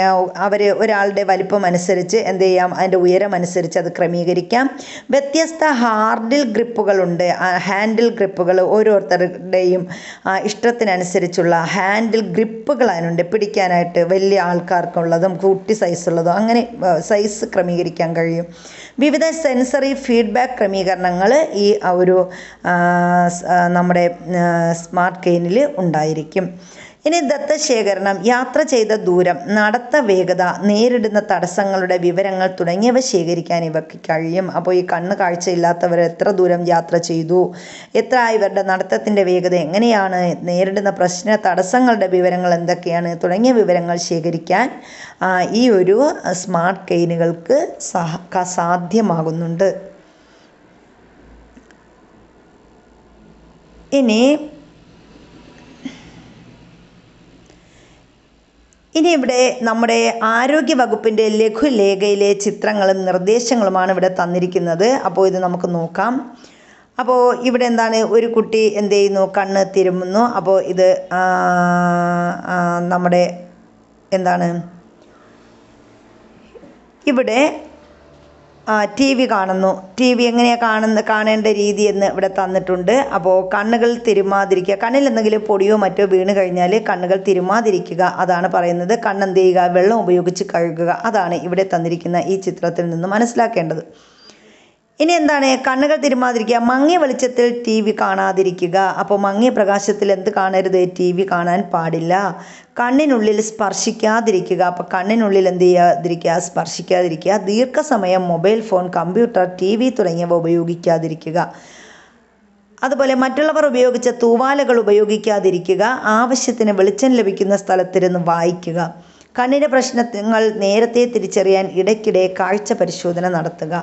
Speaker 1: അവർ ഒരാളുടെ വലിപ്പം അനുസരിച്ച് എന്ത് ചെയ്യാം? അതിന്റെ ഉയരം അനുസരിച്ച് അത് ക്രമീകരിക്കാം. വ്യത്യസ്ത ഹാർഡിൽ ഗ്രിപ്പുകളുണ്ട്. ഹാൻഡിൽ ഗ്രിപ്പുകൾ ഓരോരുത്തരുടെയും ഇഷ്ടത്തിനനുസരിച്ചുള്ള ഹാൻഡിൽ ഗ്രിപ്പുകൾ അതിനുണ്ട്. പിടിക്കാനായിട്ട് വലിയ ആൾക്കാർക്കുള്ളതും കുട്ടി സൈസുള്ളതും അങ്ങനെ സൈസ് ക്രമീകരിക്കാൻ കഴിയും. വിവിധ സെൻസറി ഫീഡ്ബാക്ക് ക്രമീകരണങ്ങൾ ഈ ഒരു നമ്മുടെ സ്മാർട്ട് കെയിനിൽ ഉണ്ടായിരിക്കും. ഇനി ദത്തശേഖരണം യാത്ര ചെയ്ത ദൂരം നടത്ത വേഗത നേരിടുന്ന തടസ്സങ്ങളുടെ വിവരങ്ങൾ തുടങ്ങിയവ ശേഖരിക്കാൻ ഇവർക്ക് കഴിയും. അപ്പോൾ ഈ കണ്ണ് കാഴ്ചയില്ലാത്തവർ എത്ര ദൂരം യാത്ര ചെയ്തു? എത്ര ഇവരുടെ നടത്തത്തിന്റെ വേഗത എങ്ങനെയാണ്? നേരിടുന്ന പ്രശ്ന തടസ്സങ്ങളുടെ വിവരങ്ങൾ എന്തൊക്കെയാണ്? തുടങ്ങിയ വിവരങ്ങൾ ശേഖരിക്കാൻ ഈ ഒരു സ്മാർട്ട് കെയിനുകൾക്ക് സാധ്യമാകുന്നുണ്ട്. ഇനി ഇനി ഇവിടെ നമ്മുടെ ആരോഗ്യ വകുപ്പിന്റെ ലഘുലേഖയിലെ ചിത്രങ്ങളും നിർദ്ദേശങ്ങളുമാണ് ഇവിടെ തന്നിരിക്കുന്നത്. അപ്പോൾ ഇത് നമുക്ക് നോക്കാം. അപ്പോൾ ഇവിടെ എന്താണ്? ഒരു കുട്ടി എന്ത് ചെയ്യുന്നു? കണ്ണ് തിരുമുന്നു. അപ്പോൾ ഇത് നമ്മുടെ എന്താണ്? ഇവിടെ ടി വി കാണുന്നു. ടി വി എങ്ങനെയാണ് കാണുന്ന കാണേണ്ട രീതി എന്ന് ഇവിടെ തന്നിട്ടുണ്ട്. അപ്പോൾ കണ്ണുകൾ തിരുമാതിരിക്കുക. കണ്ണിൽ എന്തെങ്കിലും പൊടിയോ മറ്റോ വീണ് കഴിഞ്ഞാൽ കണ്ണുകൾ തിരുമാതിരിക്കുക. അതാണ് പറയുന്നത്. കണ്ണെന്ത് ചെയ്യുക? വെള്ളം ഉപയോഗിച്ച് കഴുകുക. അതാണ് ഇവിടെ തന്നിരിക്കുന്ന ഈ ചിത്രത്തിൽ നിന്ന് മനസ്സിലാക്കേണ്ടത്. ഇനി എന്താണ്? കണ്ണുകൾ തിരുമാതിരിക്കുക മങ്ങിയ വെളിച്ചത്തിൽ ടി വി കാണാതിരിക്കുക. അപ്പോൾ മങ്ങിയ പ്രകാശത്തിൽ എന്ത് കാണരുത്? ടി വി കാണാൻ പാടില്ല. കണ്ണിനുള്ളിൽ സ്പർശിക്കാതിരിക്കുക. അപ്പോൾ കണ്ണിനുള്ളിൽ എന്ത് ചെയ്യാതിരിക്കുക? സ്പർശിക്കാതിരിക്കുക. ദീർഘസമയം mobile phone computer T V തുടങ്ങിയവ ഉപയോഗിക്കാതിരിക്കുക. അതുപോലെ മറ്റുള്ളവർ ഉപയോഗിച്ച തൂവാലകൾ ഉപയോഗിക്കാതിരിക്കുക. ആവശ്യത്തിന് വെളിച്ചം ലഭിക്കുന്ന സ്ഥലത്തിരുന്ന് വായിക്കുക. കണ്ണിന്റെ പ്രശ്നങ്ങൾ നേരത്തെ തിരിച്ചറിയാൻ ഇടയ്ക്കിടെ കാഴ്ച പരിശോധന നടത്തുക.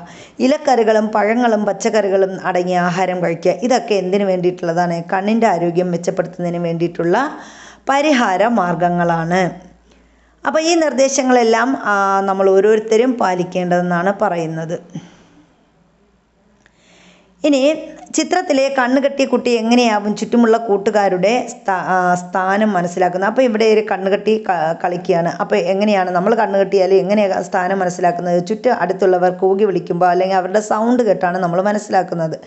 Speaker 1: ഇലക്കറികളും പഴങ്ങളും പച്ചക്കറികളും അടങ്ങിയ ആഹാരം കഴിക്കുക. ഇതൊക്കെ എന്തിനു വേണ്ടിയിട്ടുള്ളതാണ്? കണ്ണിന്റെ ആരോഗ്യം മെച്ചപ്പെടുത്തുന്നതിന് വേണ്ടിയിട്ടുള്ള പരിഹാര മാർഗങ്ങളാണ്. അപ്പോൾ ഈ നിർദ്ദേശങ്ങളെല്ലാം നമ്മൾ ഓരോരുത്തരും പാലിക്കേണ്ടതെന്നാണ് പറയുന്നത്. ഇനി ചിത്രത്തിലെ കണ്ണുകെട്ടിയ കുട്ടി എങ്ങനെയാവും ചുറ്റുമുള്ള കൂട്ടുകാരുടെ സ്ഥാ- സ്ഥാനം മനസ്സിലാക്കുന്നത്? അപ്പോൾ ഇവിടെ ഒരു കണ്ണുകെട്ടി കളിക്കുകയാണ്. അപ്പോൾ എങ്ങനെയാണ് നമ്മൾ കണ്ണുകെട്ടിയാൽ എങ്ങനെയാണ് സ്ഥാനം മനസ്സിലാക്കുന്നത്? ചുറ്റും അടുത്തുള്ളവർ കൂകി വിളിക്കുമ്പോൾ അല്ലെങ്കിൽ അവരുടെ സൗണ്ട് കേട്ടാണ് നമ്മൾ മനസ്സിലാക്കുന്നത്.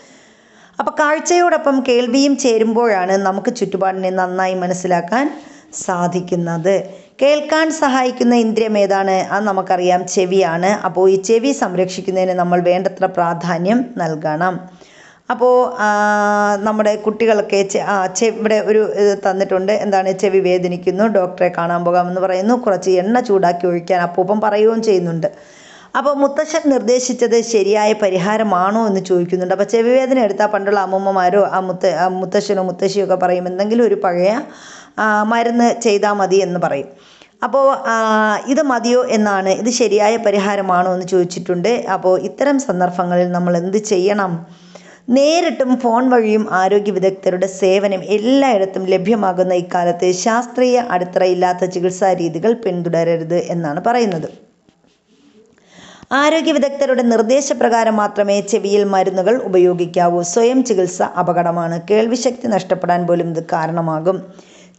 Speaker 1: അപ്പോൾ കാഴ്ചയോടൊപ്പം കേൾവിയും ചേരുമ്പോഴാണ് നമുക്ക് ചുറ്റുപാടിനെ നന്നായി മനസ്സിലാക്കാൻ സാധിക്കുന്നത്. കേൾക്കാൻ സഹായിക്കുന്ന ഇന്ദ്രിയം ഏതാണ്? അത് നമുക്കറിയാം ചെവിയാണ്. അപ്പോൾ ഈ ചെവി സംരക്ഷിക്കുന്നതിന് നമ്മൾ വേണ്ടത്ര പ്രാധാന്യം നൽകണം. അപ്പോൾ നമ്മുടെ കുട്ടികളൊക്കെ ഇവിടെ ഒരു ഇത് തന്നിട്ടുണ്ട്. എന്താണ് ചെവി വേദനിക്കുന്നു ഡോക്ടറെ കാണാൻ പോകാമെന്ന് പറയുന്നു. കുറച്ച് എണ്ണ ചൂടാക്കി ഒഴിക്കാൻ അപ്പൂപ്പം പറയുകയും ചെയ്യുന്നുണ്ട്. അപ്പോൾ മുത്തശ്ശൻ നിർദ്ദേശിച്ചത് ശരിയായ പരിഹാരമാണോ എന്ന് ചോദിക്കുന്നുണ്ട്. അപ്പോൾ ചെവി വേദന എടുത്താൽ പണ്ടുള്ള അമ്മൂമ്മമാരോ ആ മുത്ത മുത്തശ്ശനോ മുത്തശ്ശിയോ ഒക്കെ പറയും എന്തെങ്കിലും ഒരു പഴയ മരുന്ന് ചെയ്താൽ മതി എന്ന് പറയും. അപ്പോൾ ഇത് മതിയോ എന്നാണ് ഇത് ശരിയായ പരിഹാരമാണോ എന്ന് ചോദിച്ചിട്ടുണ്ട്. അപ്പോൾ ഇത്തരം സന്ദർഭങ്ങളിൽ നമ്മൾ എന്ത് ചെയ്യണം? നേരിട്ടും ഫോൺ വഴിയും ആരോഗ്യ വിദഗ്ധരുടെ സേവനം എല്ലായിടത്തും ലഭ്യമാകുന്ന ഇക്കാലത്ത് ശാസ്ത്രീയ അടിത്തറയില്ലാത്ത ചികിത്സാ രീതികൾ പിന്തുടരരുത് എന്നാണ് പറയുന്നത്. ആരോഗ്യ വിദഗ്ധരുടെ നിർദ്ദേശപ്രകാരം മാത്രമേ ചെവിയിൽ മരുന്നുകൾ ഉപയോഗിക്കാവൂ. സ്വയം ചികിത്സ അപകടമാണ്. കേൾവിശക്തി നഷ്ടപ്പെടാൻ പോലും ഇത് കാരണമാകും.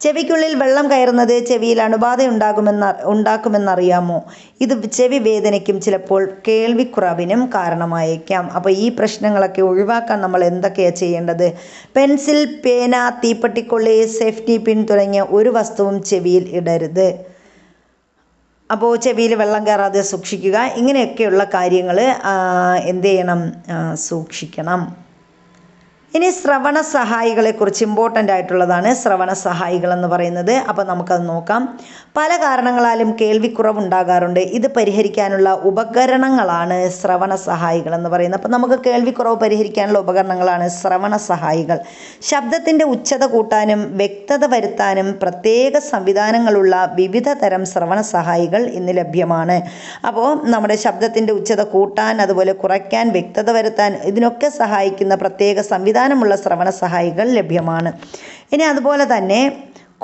Speaker 1: ചെവിക്കുള്ളിൽ വെള്ളം കയറുന്നത് ചെവിയിൽ അണുബാധ ഉണ്ടാകുമെന്ന ഉണ്ടാക്കുമെന്നറിയാമോ? ഇത് ചെവി വേദനയ്ക്കും ചിലപ്പോൾ കേൾവിക്കുറവിനും കാരണമായേക്കാം. അപ്പോൾ ഈ പ്രശ്നങ്ങളൊക്കെ ഒഴിവാക്കാൻ നമ്മൾ എന്തൊക്കെയാണ് ചെയ്യേണ്ടത്? പെൻസിൽ പേന തീപ്പട്ടിക്കൊള്ളി സേഫ്റ്റി പിൻ തുടങ്ങിയ ഒരു വസ്തുവും ചെവിയിൽ ഇടരുത്. അപ്പോൾ ചെവിയിൽ വെള്ളം കയറാതെ സൂക്ഷിക്കുക. ഇങ്ങനെയൊക്കെയുള്ള കാര്യങ്ങൾ എന്ത് ചെയ്യണം? സൂക്ഷിക്കണം. ഇനി ശ്രവണ സഹായികളെക്കുറിച്ച് ഇമ്പോർട്ടന്റ് ആയിട്ടുള്ളതാണ് ശ്രവണ സഹായികൾ എന്ന് പറയുന്നത്. അപ്പോൾ നമുക്കത് നോക്കാം. പല കാരണങ്ങളാലും കേൾവിക്കുറവുണ്ടാകാറുണ്ട്. ഇത് പരിഹരിക്കാനുള്ള ഉപകരണങ്ങളാണ് ശ്രവണ സഹായികൾ എന്ന് പറയുന്നത്. അപ്പോൾ നമുക്ക് കേൾവിക്കുറവ് പരിഹരിക്കാനുള്ള ഉപകരണങ്ങളാണ് ശ്രവണ സഹായികൾ. ശബ്ദത്തിന്റെ ഉച്ചത കൂട്ടാനും വ്യക്തത വരുത്താനും പ്രത്യേക സംവിധാനങ്ങളുള്ള വിവിധ തരം ശ്രവണ സഹായികൾ ഇന്ന് ലഭ്യമാണ്. അപ്പോൾ നമ്മുടെ ശബ്ദത്തിന്റെ ഉച്ചത കൂട്ടാൻ അതുപോലെ കുറയ്ക്കാൻ വ്യക്തത വരുത്താൻ ഇതിനൊക്കെ സഹായിക്കുന്ന പ്രത്യേക സംവിധാനമുള്ള ശ്രവണ സഹായികൾ ലഭ്യമാണ്. ഇനി അതുപോലെ തന്നെ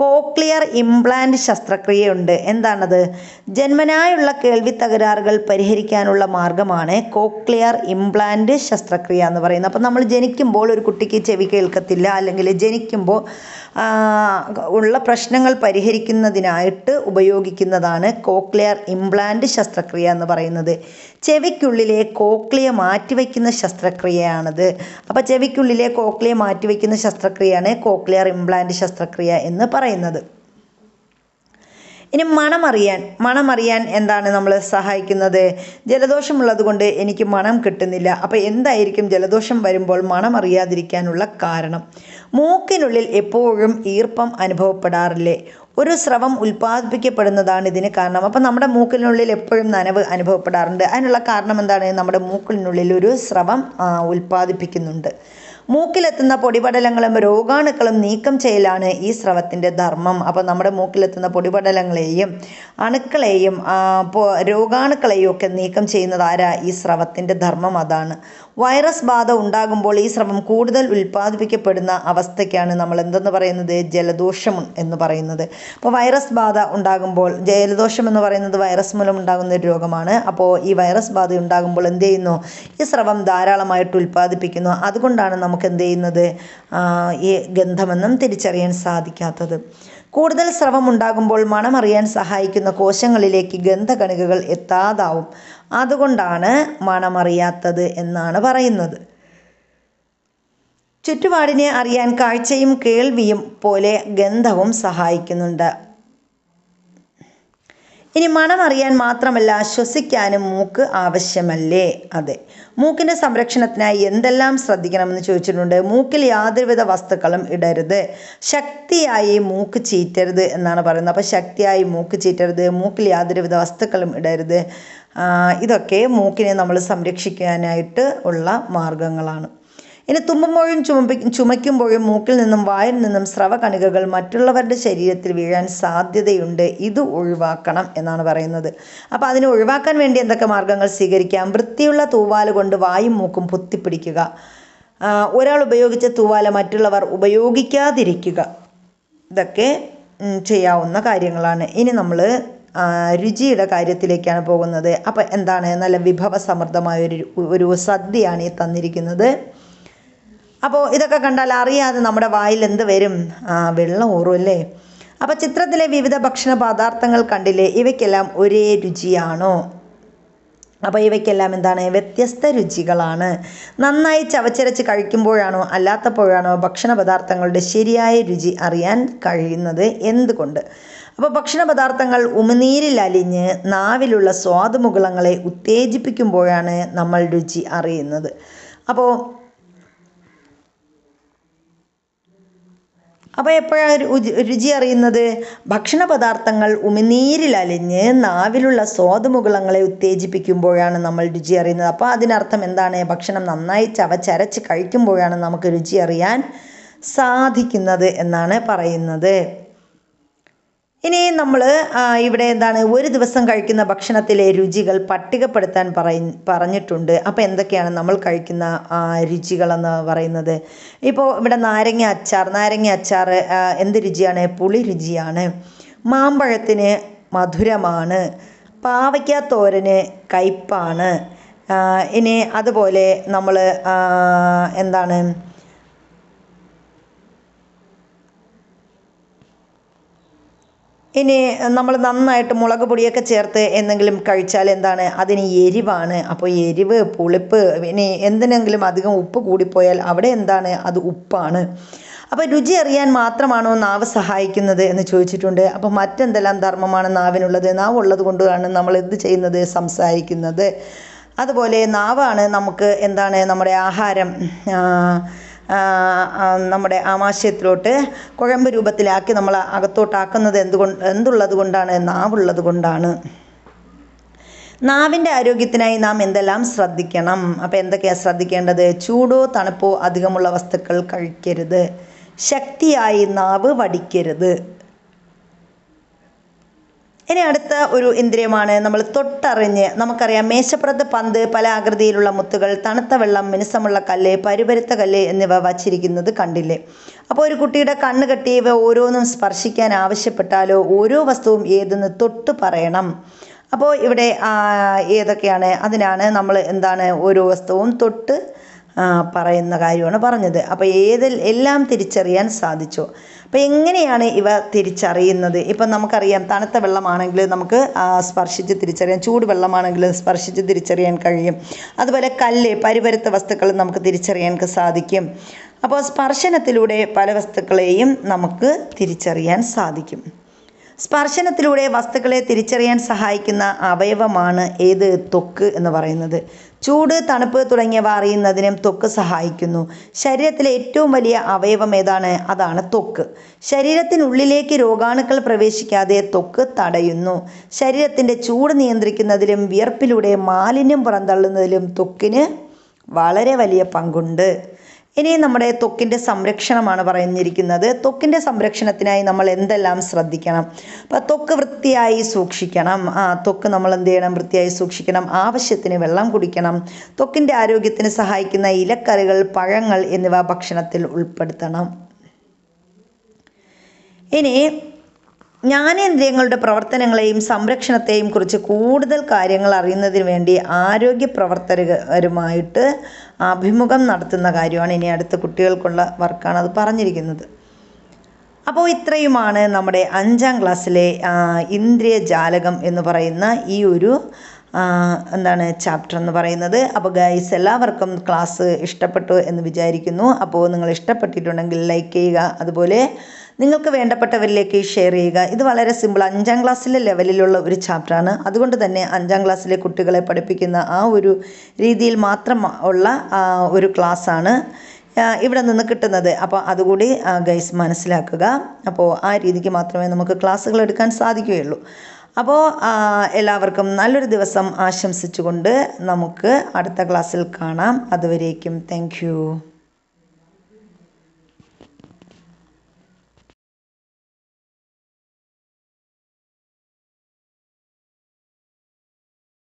Speaker 1: കോക്ലിയർ ഇംപ്ലാന്റ് ശസ്ത്രക്രിയയുണ്ട്. എന്താണത്? ജന്മനായുള്ള കേൾവി തകരാറുകൾ പരിഹരിക്കാനുള്ള മാർഗമാണ് കോക്ലിയർ ഇംപ്ലാന്റ് ശസ്ത്രക്രിയ എന്ന് പറയുന്നത്. അപ്പം നമ്മൾ ജനിക്കുമ്പോൾ ഒരു കുട്ടിക്ക് ചെവി കേൾക്കത്തില്ല അല്ലെങ്കിൽ ജനിക്കുമ്പോൾ ഉള്ള പ്രശ്നങ്ങൾ പരിഹരിക്കുന്നതിനായിട്ട് ഉപയോഗിക്കുന്നതാണ് കോക്ലിയർ ഇംപ്ലാന്റ് ശസ്ത്രക്രിയ എന്ന് പറയുന്നത്. ചെവിക്കുള്ളിലെ കോക്ലിയ മാറ്റിവെക്കുന്ന ശസ്ത്രക്രിയയാണത്. അപ്പോൾ ചെവിക്കുള്ളിലെ കോക്ലിയ മാറ്റിവെക്കുന്ന ശസ്ത്രക്രിയയാണ് കോക്ലിയർ ഇംപ്ലാന്റ് ശസ്ത്രക്രിയ എന്ന് പറയുന്നത്. ഇനി മണമറിയാൻ മണമറിയാൻ എന്താണ് നമ്മൾ സഹായിക്കുന്നത്? ജലദോഷമുള്ളത് കൊണ്ട് എനിക്ക് മണം കിട്ടുന്നില്ല. അപ്പോൾ എന്തായിരിക്കും ജലദോഷം വരുമ്പോൾ മണമറിയാതിരിക്കാനുള്ള കാരണം? മൂക്കിനുള്ളിൽ എപ്പോഴും ഈർപ്പം അനുഭവപ്പെടാറില്ലേ? ഒരു സ്രവം ഉൽപ്പാദിപ്പിക്കപ്പെടുന്നതാണ് ഇതിന് കാരണം. അപ്പം നമ്മുടെ മൂക്കിനുള്ളിൽ എപ്പോഴും നനവ് അനുഭവപ്പെടാറുണ്ട്. അതിനുള്ള കാരണം എന്താണ്? നമ്മുടെ മൂക്കിനുള്ളിൽ ഒരു സ്രവം ഉൽപ്പാദിപ്പിക്കുന്നുണ്ട്. മൂക്കിലെത്തുന്ന പൊടിപടലങ്ങളും രോഗാണുക്കളും നീക്കം ചെയ്യലാണ് ഈ സ്രവത്തിന്റെ ധർമ്മം. അപ്പോൾ നമ്മുടെ മൂക്കിലെത്തുന്ന പൊടിപടലങ്ങളെയും അണുക്കളെയും രോഗാണുക്കളെയും ഒക്കെ നീക്കം ചെയ്യുന്നത് ആരാ? ഈ സ്രവത്തിന്റെ ധർമ്മം അതാണ്. വൈറസ് ബാധ ഉണ്ടാകുമ്പോൾ ഈ സ്രവം കൂടുതൽ ഉൽപ്പാദിപ്പിക്കപ്പെടുന്ന അവസ്ഥയ്ക്കാണ് നമ്മൾ എന്തെന്ന് പറയുന്നത് ജലദോഷം എന്ന് പറയുന്നത്. അപ്പോൾ വൈറസ് ബാധ ഉണ്ടാകുമ്പോൾ ജലദോഷം എന്ന് പറയുന്നത് വൈറസ് മൂലം ഉണ്ടാകുന്ന ഒരു രോഗമാണ്. അപ്പോൾ ഈ വൈറസ് ബാധ ഉണ്ടാകുമ്പോൾ എന്ത് ചെയ്യുന്നു? ഈ സ്രവം ധാരാളമായിട്ട് ഉൽപ്പാദിപ്പിക്കുന്നു. അതുകൊണ്ടാണ് നമുക്ക് എന്ത് ചെയ്യുന്നത്? ഈ ഗന്ധമെന്നും തിരിച്ചറിയാൻ സാധിക്കാത്തത്. കൂടുതൽ സ്രവം ഉണ്ടാകുമ്പോൾ മണമറിയാൻ സഹായിക്കുന്ന കോശങ്ങളിലേക്ക് ഗന്ധകണികകൾ എത്താതാവും. അതുകൊണ്ടാണ് മണമറിയാത്തത് എന്നാണ് പറയുന്നത്. ചുറ്റുപാടിനെ അറിയാൻ കാഴ്ചയും കേൾവിയും പോലെ ഗന്ധവും സഹായിക്കുന്നുണ്ട്. ഇനി മണം അറിയാൻ മാത്രമല്ല ശ്വസിക്കാനും മൂക്ക് ആവശ്യമല്ലേ? അതെ. മൂക്കിന്റെ സംരക്ഷണത്തിനായി എന്തെല്ലാം ശ്രദ്ധിക്കണമെന്ന് ചോദിച്ചിട്ടുണ്ട്. മൂക്കിൽ യാതൊരുവിധ വസ്തുക്കളും ഇടരുത്. ശക്തിയായി മൂക്ക് ചീറ്റരുത് എന്നാണ് പറയുന്നത്. അപ്പോൾ ശക്തിയായി മൂക്ക് ചീറ്റരുത് മൂക്കിൽ യാതൊരുവിധ വസ്തുക്കളും ഇടരുത്. ഇതൊക്കെ മൂക്കിനെ നമ്മൾ സംരക്ഷിക്കാനായിട്ട് ഉള്ള മാർഗങ്ങളാണ്. ഇനി തുമ്മുമ്പോഴും ചുമപ്പി ചുമയ്ക്കുമ്പോഴും മൂക്കിൽ നിന്നും വായിൽ നിന്നും സ്രവകണികകൾ മറ്റുള്ളവരുടെ ശരീരത്തിൽ വീഴാൻ സാധ്യതയുണ്ട്. ഇത് ഒഴിവാക്കണം എന്നാണ് പറയുന്നത്. അപ്പോൾ അതിനെ ഒഴിവാക്കാൻ വേണ്ടി എന്തൊക്കെ മാർഗങ്ങൾ സ്വീകരിക്കാം? വൃത്തിയുള്ള തൂവാല കൊണ്ട് വായും മൂക്കും പൊത്തിപ്പിടിക്കുക. ഒരാൾ ഉപയോഗിച്ച തൂവാല മറ്റുള്ളവർ ഉപയോഗിക്കാതിരിക്കുക. ഇതൊക്കെ ചെയ്യാവുന്ന കാര്യങ്ങളാണ്. ഇനി നമ്മൾ രുചിയുടെ കാര്യത്തിലേക്കാണ് പോകുന്നത്. അപ്പം എന്താണ്? നല്ല വിഭവസമൃദ്ധമായ ഒരു ഒരു സദ്യയാണ് ഈ തന്നിരിക്കുന്നത്. അപ്പോൾ ഇതൊക്കെ കണ്ടാൽ അറിയാതെ നമ്മുടെ വായിൽ എന്ത് വരും? ആ വെള്ളം അല്ലേ? അപ്പോൾ ചിത്രത്തിലെ വിവിധ ഭക്ഷണ പദാർത്ഥങ്ങൾ കണ്ടില്ലേ? ഇവയ്ക്കെല്ലാം ഒരേ രുചിയാണോ? അപ്പോൾ ഇവയ്ക്കെല്ലാം എന്താണ്? വ്യത്യസ്ത രുചികളാണ്. നന്നായി ചവച്ചരച്ച് കഴിക്കുമ്പോഴാണോ അല്ലാത്തപ്പോഴാണോ ഭക്ഷണ പദാർത്ഥങ്ങളുടെ ശരിയായ രുചി അറിയാൻ കഴിയുന്നത്? എന്തുകൊണ്ട്? അപ്പോൾ ഭക്ഷണ പദാർത്ഥങ്ങൾ ഉമിനീരിൽ അലിഞ്ഞ് നാവിലുള്ള സ്വാദുമുകുളങ്ങളെ ഉത്തേജിപ്പിക്കുമ്പോഴാണ് നമ്മൾ രുചി അറിയുന്നത്. അപ്പോൾ അപ്പോൾ എപ്പോഴാണ് രുചി അറിയുന്നത്? ഭക്ഷണ പദാർത്ഥങ്ങൾ ഉമിനീരിൽ അലിഞ്ഞ് നാവിലുള്ള സ്വാദുമുകളങ്ങളെ ഉത്തേജിപ്പിക്കുമ്പോഴാണ് നമ്മൾ രുചി അറിയുന്നത്. അപ്പോൾ അതിനർത്ഥം എന്താണ്? ഭക്ഷണം നന്നായി ചവച്ചരച്ച് കഴിക്കുമ്പോഴാണ് നമുക്ക് രുചി അറിയാൻ സാധിക്കുന്നത് എന്നാണ് പറയുന്നത്. ഇനി നമ്മൾ ഇവിടെ എന്താണ് ഒരു ദിവസം കഴിക്കുന്ന ഭക്ഷണത്തിലെ രുചികൾ പട്ടികപ്പെടുത്താൻ പറയ പറഞ്ഞിട്ടുണ്ട്. അപ്പോൾ എന്തൊക്കെയാണ് നമ്മൾ കഴിക്കുന്ന രുചികളെന്ന് പറയുന്നത്? ഇപ്പോൾ ഇവിടെ നാരങ്ങ അച്ചാർ നാരങ്ങ അച്ചാർ എന്ത് രുചിയാണ്? പുളി രുചിയാണ്. മാമ്പഴത്തിന് മധുരമാണ്. പാവയ്ക്ക തോരന് കയ്പ്പാണ്. ഇനി അതുപോലെ നമ്മൾ എന്താണ് ഇനി നമ്മൾ നന്നായിട്ട് മുളക് പൊടിയൊക്കെ ചേർത്ത് എന്തെങ്കിലും കഴിച്ചാൽ എന്താണ്? അതിന് എരിവാണ്. അപ്പോൾ എരിവ് പുളിപ്പ് ഇനി എന്തിനെങ്കിലും അധികം ഉപ്പ് കൂടിപ്പോയാൽ അവിടെ എന്താണ്? അത് ഉപ്പാണ്. അപ്പോൾ രുചി അറിയാൻ മാത്രമാണോ നാവ് സഹായിക്കുന്നത് എന്ന് ചോദിച്ചിട്ടുണ്ട്. അപ്പോൾ മറ്റെന്തെല്ലാം ധർമ്മമാണ് നാവിനുള്ളത്? നാവ് ഉള്ളത് കൊണ്ടാണ് നമ്മൾ എന്ത് ചെയ്യുന്നത്? സംസാരിക്കുന്നത്. അതുപോലെ നാവാണ് നമുക്ക് എന്താണ്? നമ്മുടെ ആഹാരം നമ്മുടെ ആമാശയത്തിലോട്ട് കുഴമ്പ് രൂപത്തിലാക്കി നമ്മൾ അകത്തോട്ടാക്കുന്നത് എന്തുകൊണ്ട് എന്തുള്ളത് കൊണ്ടാണ്? നാവുള്ളത് കൊണ്ടാണ്. നാവിന്റെ ആരോഗ്യത്തിനായി നാം എന്തെല്ലാം ശ്രദ്ധിക്കണം? അപ്പോൾ എന്തൊക്കെയാണ് ശ്രദ്ധിക്കേണ്ടത്? ചൂടോ തണുപ്പോ അധികമുള്ള വസ്തുക്കൾ കഴിക്കരുത്. ശക്തിയായി നാവ് വടിക്കരുത്. ഇനി അടുത്ത ഒരു ഇന്ദ്രിയമാണ് നമ്മൾ തൊട്ടറിഞ്ഞ് നമുക്കറിയാം മേശപ്പുറത്ത് പന്ത് പല ആകൃതിയിലുള്ള മുത്തുകൾ തണുത്ത വെള്ളം മിനുസമുള്ള കല്ല് പരുപരുത്ത കല്ല് എന്നിവ വച്ചിരിക്കുന്നത് കണ്ടില്ലേ? അപ്പോൾ ഒരു കുട്ടിയുടെ കണ്ണ് കെട്ടി ഇവ ഓരോന്നും സ്പർശിക്കാൻ ആവശ്യപ്പെട്ടാലോ ഓരോ വസ്തുവും ഏതെന്ന് തൊട്ട് പറയണം. അപ്പോൾ ഇവിടെ ഏതൊക്കെയാണ്? അതിനാണ് നമ്മൾ എന്താണ് ഓരോ വസ്തുവും തൊട്ട് പറയുന്ന കാര്യമാണ് പറഞ്ഞത്. അപ്പോൾ ഏത് എല്ലാം തിരിച്ചറിയാൻ സാധിച്ചു? അപ്പോൾ എങ്ങനെയാണ് ഇവ തിരിച്ചറിയുന്നത്? ഇപ്പം നമുക്കറിയാം തണുത്ത വെള്ളമാണെങ്കിൽ നമുക്ക് സ്പർശിച്ച് തിരിച്ചറിയാം. ചൂട് വെള്ളമാണെങ്കിൽ സ്പർശിച്ച് തിരിച്ചറിയാൻ കഴിയും. അതുപോലെ കല്ല് പരിപരുത്ത വസ്തുക്കൾ നമുക്ക് തിരിച്ചറിയാൻ സാധിക്കും. അപ്പോൾ സ്പർശനത്തിലൂടെ പല വസ്തുക്കളെയും നമുക്ക് തിരിച്ചറിയാൻ സാധിക്കും. സ്പർശനത്തിലൂടെ വസ്തുക്കളെ തിരിച്ചറിയാൻ സഹായിക്കുന്ന അവയവമാണ് ഏത് ത്വക്ക് എന്ന് പറയുന്നത്. ചൂട് തണുപ്പ് തുടങ്ങിയവ അറിയുന്നതിനും ത്വക്ക് സഹായിക്കുന്നു. ശരീരത്തിലെ ഏറ്റവും വലിയ അവയവം ഏതാണ്? അതാണ് ത്വക്ക്. ശരീരത്തിനുള്ളിലേക്ക് രോഗാണുക്കൾ പ്രവേശിക്കാതെ ത്വക്ക് തടയുന്നു. ശരീരത്തിന്റെ ചൂട് നിയന്ത്രിക്കുന്നതിലും വിയർപ്പിലൂടെ മാലിന്യം പുറന്തള്ളുന്നതിലും ത്വക്കിന് വളരെ വലിയ പങ്കുണ്ട്. ഇനി നമ്മുടെ ത്വക്കിന്റെ സംരക്ഷണമാണ് പറഞ്ഞിരിക്കുന്നത്. ത്വക്കിന്റെ സംരക്ഷണത്തിനായി നമ്മൾ എന്തെല്ലാം ശ്രദ്ധിക്കണം? അപ്പോൾ ത്വക്ക് വൃത്തിയായി സൂക്ഷിക്കണം. ആ ത്വക്ക് നമ്മൾ എന്ത് ചെയ്യണം? വൃത്തിയായി സൂക്ഷിക്കണം. ആവശ്യത്തിന് വെള്ളം കുടിക്കണം. ത്വക്കിന്റെ ആരോഗ്യത്തിന് സഹായിക്കുന്ന ഇലക്കറികൾ പഴങ്ങൾ എന്നിവ ഭക്ഷണത്തിൽ ഉൾപ്പെടുത്തണം. ഇനി ജ്ഞാനേന്ദ്രിയങ്ങളുടെ പ്രവർത്തനങ്ങളെയും സംരക്ഷണത്തെയും കുറിച്ച് കൂടുതൽ കാര്യങ്ങൾ അറിയുന്നതിന് വേണ്ടി ആരോഗ്യ പ്രവർത്തകരുമായിട്ട് അഭിമുഖം നടത്തുന്ന കാര്യമാണ് ഇനി അടുത്ത കുട്ടികൾക്കുള്ള വർക്കാണ് അത് പറഞ്ഞിരിക്കുന്നത്. അപ്പോൾ ഇത്രയുമാണ് നമ്മുടെ അഞ്ചാം ക്ലാസ്സിലെ ഇന്ദ്രിയ ജാലകം എന്ന് പറയുന്ന ഈ ഒരു എന്താണ് ചാപ്റ്റർ എന്ന് പറയുന്നത്. അപ്പോൾ ഗൈസ് എല്ലാവർക്കും ക്ലാസ് ഇഷ്ടപ്പെട്ടു എന്ന് വിചാരിക്കുന്നു. അപ്പോൾ നിങ്ങൾ ഇഷ്ടപ്പെട്ടിട്ടുണ്ടെങ്കിൽ ലൈക്ക് ചെയ്യുക. അതുപോലെ നിങ്ങൾക്ക് വേണ്ടപ്പെട്ടവരിലേക്ക് ഷെയർ ചെയ്യുക. ഇത് വളരെ സിമ്പിൾ അഞ്ചാം ക്ലാസ്സിലെ ലെവലിലുള്ള ഒരു ചാപ്റ്ററാണ് അതുകൊണ്ട് തന്നെ അഞ്ചാം ക്ലാസ്സിലെ കുട്ടികളെ പഠിപ്പിക്കുന്ന ആ ഒരു രീതിയിൽ മാത്രം ഉള്ള ഒരു ക്ലാസ്സാണ് ഇവിടെ നിന്ന് കിട്ടുന്നത്. അപ്പോൾ അതുകൂടി ഗൈസ് മനസ്സിലാക്കുക. അപ്പോൾ ആ രീതിക്ക് മാത്രമേ നമുക്ക് ക്ലാസ്സുകൾ എടുക്കാൻ സാധിക്കുകയുള്ളൂ. അപ്പോൾ എല്ലാവർക്കും നല്ലൊരു ദിവസം ആശംസിച്ചുകൊണ്ട് നമുക്ക് അടുത്ത ക്ലാസ്സിൽ കാണാം. അതുവരേക്കും താങ്ക്